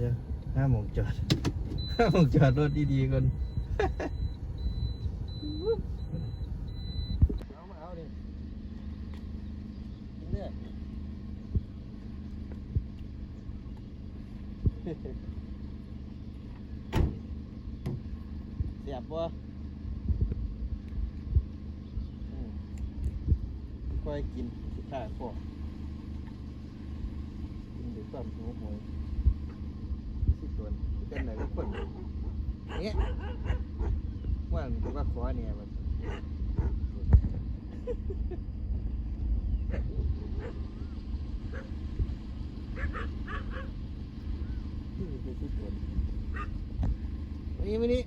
ดี๋ยวห้าโมงจอดห้าโมงจอดรถดีๆก่อนเอามาเอาดิกินเนื้อเสียบบ่อืมค่อยกินสิข้าพอกินด้วยความหิวโหย สิส่วนเป็นไหนก็คนเนี่ยว่าผมันว่าขอเนี่ยมันนี่เป็นสิส่วนวันนี้วันนี้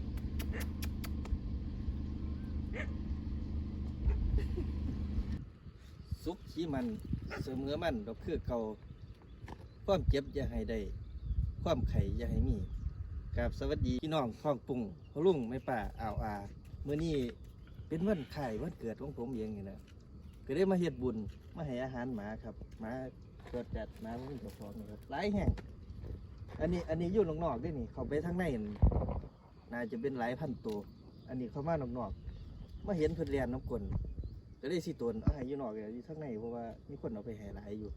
มันเสมอมันเราคือเก่าความเจ็บอย่าให้ได้ ความไข่อย่าให้มีกับสวัสดีพี่น้องท้องปุงพลุ่งไม่ป่าอ่าวอาเมื่อนี้เป็นวันไข่วันเกิดของผมเองนี่นะก็ได้มาเฮ็ดบุญมาให้อาหารหมาครับหมาเกิดจัดหมาผมมีเจ้าของนะครับหลายแห่งอันนี้อันนี้อยู่นอกๆด้วยนี่ เขาไปทางในน่นน่าจะเป็นหลายพันตัว อันนี้เขามานอกๆมาเห็นเพิ่นเรียนน้ำกลก็ได้สิตวนเอาให้อยู่นอกเลยอยู่ข้างในเพราะว่ามีคนเอาไปแห่หลายอยู่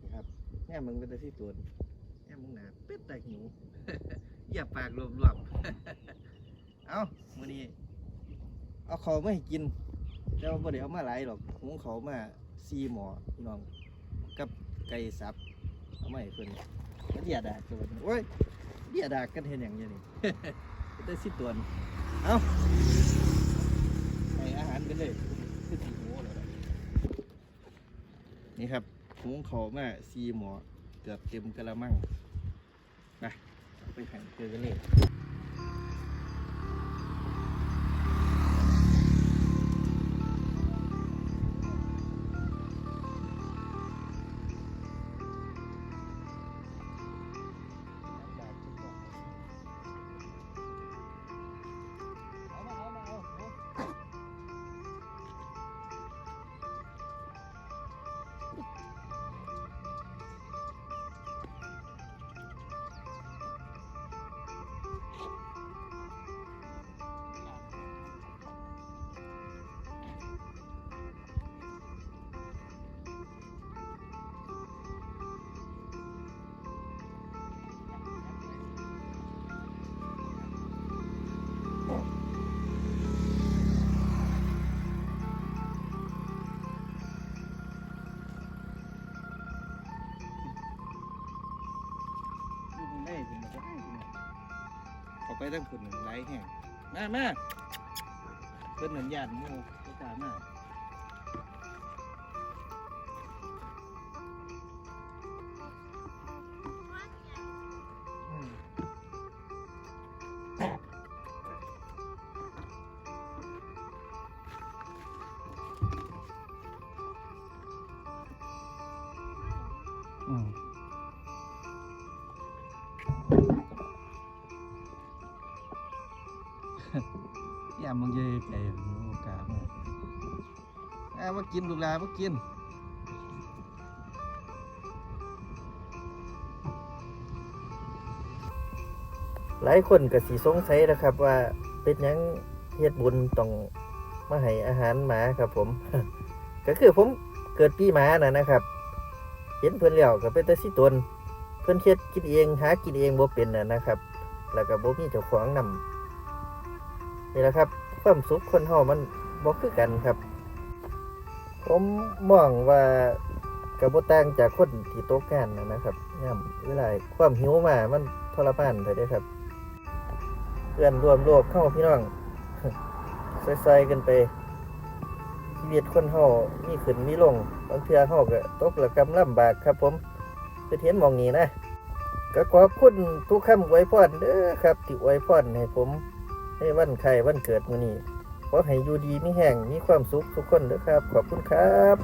นี่ครับแง่มึงเป็นแต่สิตว แมงหนาเป็ดแต่หิว อย่าปากรวมๆเอามื้อนี้เอาเขาวมาให้กินแต่ว่าบ่ได้เอามาหลายหรอกหุงเขามาซีหมอพี่น้อง กับไก่สับ เอามาให้เพิ่นเดียดากตัวนโอ้ยเดียดากกันเห็นอย่างนี้นี่เป็นแต่สิตวนเอาให้อาหารกันเลยคือสีหัวเลยนี่ครับหุงเขามาซีหมอเกือบเต็มกระมัง ไปเอาไไปตั้งคนหนึ่งไรแห้งมามาเพิ่นหนึ่งญาติหมูก็ตามมาอืม อืมอย่ามึงเยอะไก่หมูกามาอ่ามากินลูกลามากินหลายคนก็สิสงสัยนะครับ ว่าเป็นยังเฮ็ดบุญต้องมาให้อาหารหมาครับผม ก็คือผมเกิดปีหมาน่ะนะครับ เห็นเพิ่อนแล้วก็เป็นแต่สิตนเพิ่อนเฮ็ดกินเองหากินเองบ่เป็นน่ะนะครับ แล้วก็บ่มีเจ้าของนำ นี่แหละครับ ความสุขคนเฮามันบ่คือกันครับ ผมมองว่ากระบ่ต่างจากคนที่ตกงานนะนะครับย่ำเวลาความหิวมามันทรมานเถอะเด้ครับเพื่อนรวมโลกเข้าพี่น้องซอยๆกันไปชีวิตคนเฮามีขึ้นมีลงบางเทื่อเฮาก็ตกระกำลำบากครับ ผมคือเห็นมองนี้นะก็ขอบคุณทุกคำอวยพรเด้อครับ ที่อวยพรให้ผม ให้วันใครวันเกิดมื้อนี้ขอให้อยู่ดีมีแห่งมีความสุขทุกคนเด้อครับ ขอบคุณครับ